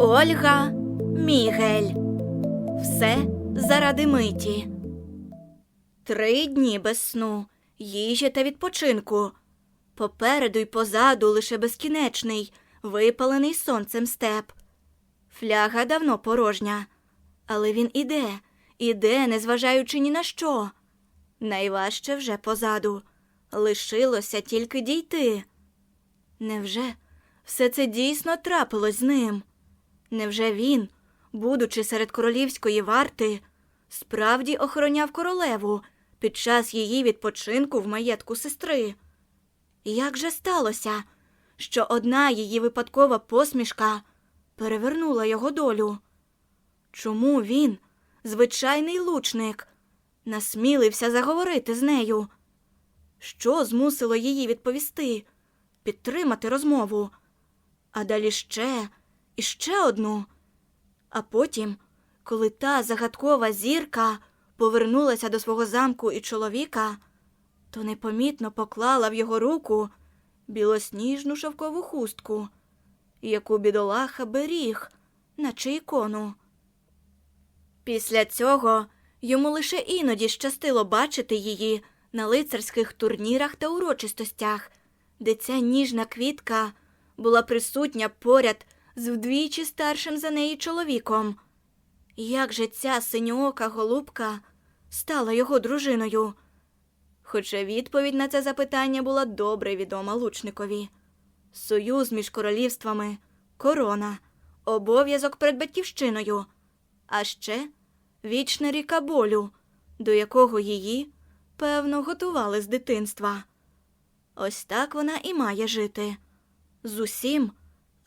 Ольга Мігель. Все заради миті. Три дні без сну, їжі та відпочинку. Попереду й позаду лише безкінечний, випалений сонцем степ. Фляга давно порожня, але він іде, іде, незважаючи ні на що. Найважче вже позаду. Лишилося тільки дійти. Невже все це дійсно трапилось з ним? Невже він, будучи серед королівської варти, справді охороняв королеву під час її відпочинку в маєтку сестри? Як же сталося, що одна її випадкова посмішка перевернула його долю? Чому він, звичайний лучник, насмілився заговорити з нею? Що змусило її відповісти, підтримати розмову, а далі ще і ще одну. А потім, коли та загадкова зірка повернулася до свого замку і чоловіка, то непомітно поклала в його руку білосніжну шовкову хустку, яку бідолаха беріг, наче ікону. Після цього йому лише іноді щастило бачити її на лицарських турнірах та урочистостях, де ця ніжна квітка була присутня поряд з вдвічі старшим за неї чоловіком. Як же ця синьоока голубка стала його дружиною? Хоча відповідь на це запитання була добре відома лучникові. Союз між королівствами, корона, обов'язок перед батьківщиною, а ще вічна ріка болю, до якого її, певно, готували з дитинства. Ось так вона і має жити. З усім,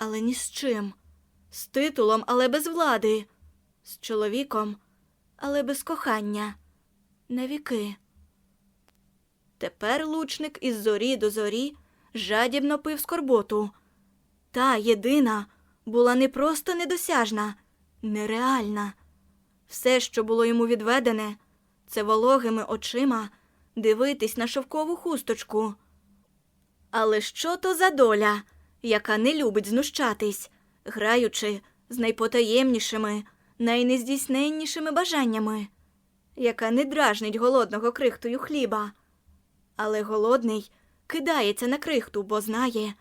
але ні з чим, з титулом, але без влади, з чоловіком, але без кохання, на віки. Тепер лучник із зорі до зорі жадібно пив скорботу. Та єдина була не просто недосяжна, нереальна. Все, що було йому відведене, це вологими очима дивитись на шовкову хусточку. Але що то за доля, яка не любить знущатись, граючи з найпотаємнішими, найнездійсненнішими бажаннями, яка не дражнить голодного крихтою хліба. Але голодний кидається на крихту, бо знає,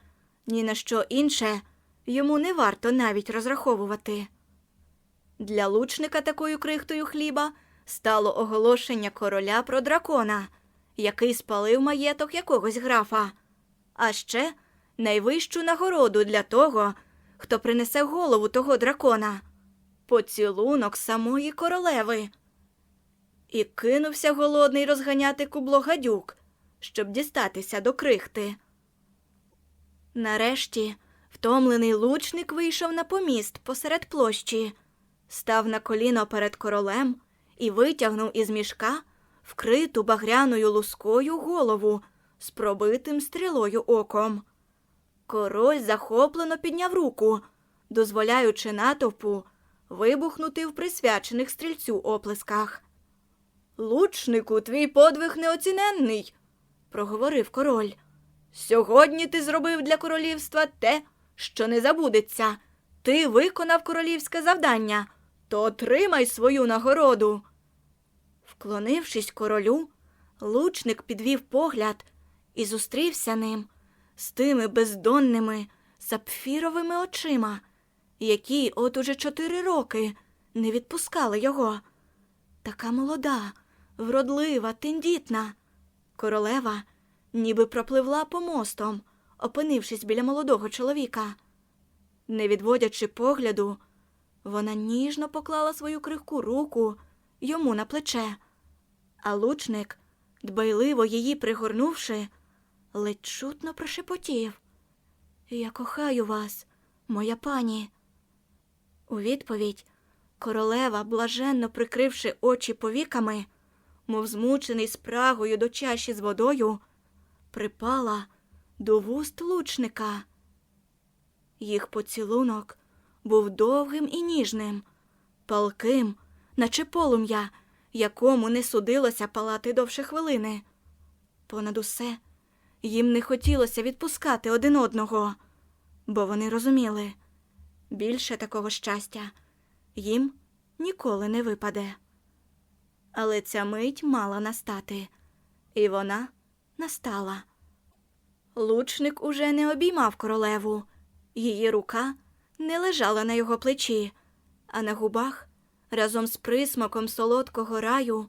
ні на що інше йому не варто навіть розраховувати. Для лучника такою крихтою хліба стало оголошення короля про дракона, який спалив маєток якогось графа, а ще найвищу нагороду для того, хто принесе голову того дракона поцілунок самої королеви. І кинувся голодний розганяти кубло гадюк, щоб дістатися до крихти. Нарешті втомлений лучник вийшов на поміст посеред площі, став на коліно перед королем і витягнув із мішка вкриту багряною лускою голову з пробитим стрілою оком. Король захоплено підняв руку, дозволяючи натовпу вибухнути в присвячених стрільцю оплесках. Лучнику, твій подвиг неоціненний, проговорив король. Сьогодні ти зробив для королівства те, що не забудеться. Ти виконав королівське завдання, то отримай свою нагороду. Вклонившись королю, лучник підвів погляд і зустрівся ним з тими бездонними сапфіровими очима, які от уже чотири роки не відпускали його. Така молода, вродлива, тендітна. Королева ніби пропливла помостом, опинившись біля молодого чоловіка. Не відводячи погляду, вона ніжно поклала свою крихку руку йому на плече, а лучник, дбайливо її пригорнувши, ледь чутно прошепотів Я кохаю вас, моя пані. У відповідь королева, блаженно прикривши очі повіками, мов змучений спрагою до чаші з водою, припала до вуст лучника. Їх поцілунок був довгим і ніжним, палким, наче полум'я, якому не судилося палати довше хвилини. Понад усе їм не хотілося відпускати один одного, бо вони розуміли Більше такого щастя їм ніколи не випаде. Але ця мить мала настати, і вона настала. Лучник уже не обіймав королеву, її рука не лежала на його плечі, а на губах разом з присмаком солодкого раю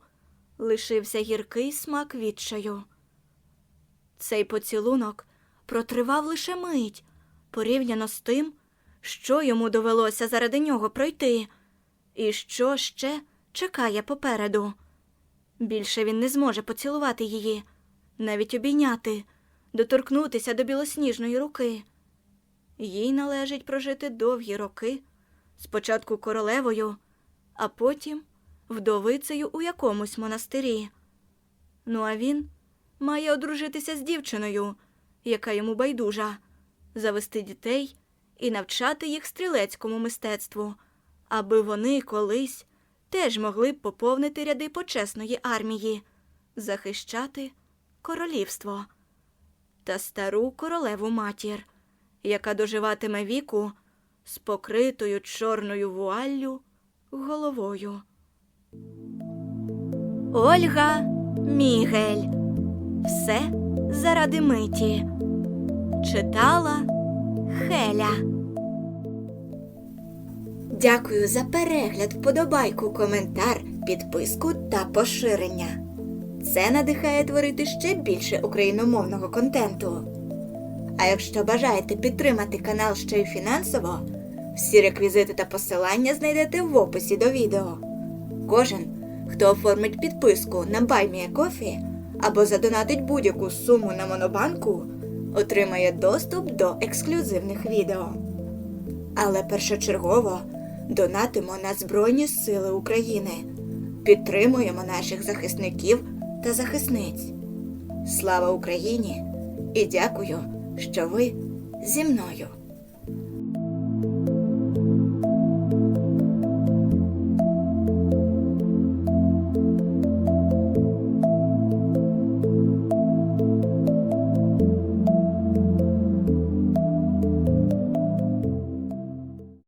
лишився гіркий смак відчаю. Цей поцілунок протривав лише мить, порівняно з тим, що йому довелося заради нього пройти, і що ще чекає попереду. Більше він не зможе поцілувати її, навіть обійняти, доторкнутися до білосніжної руки. Їй належить прожити довгі роки, спочатку королевою, а потім вдовицею у якомусь монастирі. Ну а він має одружитися з дівчиною, яка йому байдужа, завести дітей і навчати їх стрілецькому мистецтву, аби вони колись теж могли б поповнити ряди почесної армії, захищати королівство та стару королеву матір, яка доживатиме віку з покритою чорною вуаллю головою. Ольга Мігель. Все заради миті. Читала Хеля. Дякую за перегляд, вподобайку, коментар, підписку та поширення. Це надихає творити ще більше україномовного контенту. А якщо бажаєте підтримати канал ще й фінансово, всі реквізити та посилання знайдете в описі до відео. Кожен, хто оформить підписку на BuyMeACoffee або задонатить будь-яку суму на монобанку, отримає доступ до ексклюзивних відео. Але першочергово донатимо на Збройні Сили України, підтримуємо наших захисників та захисниць. Слава Україні! І дякую, що ви зі мною.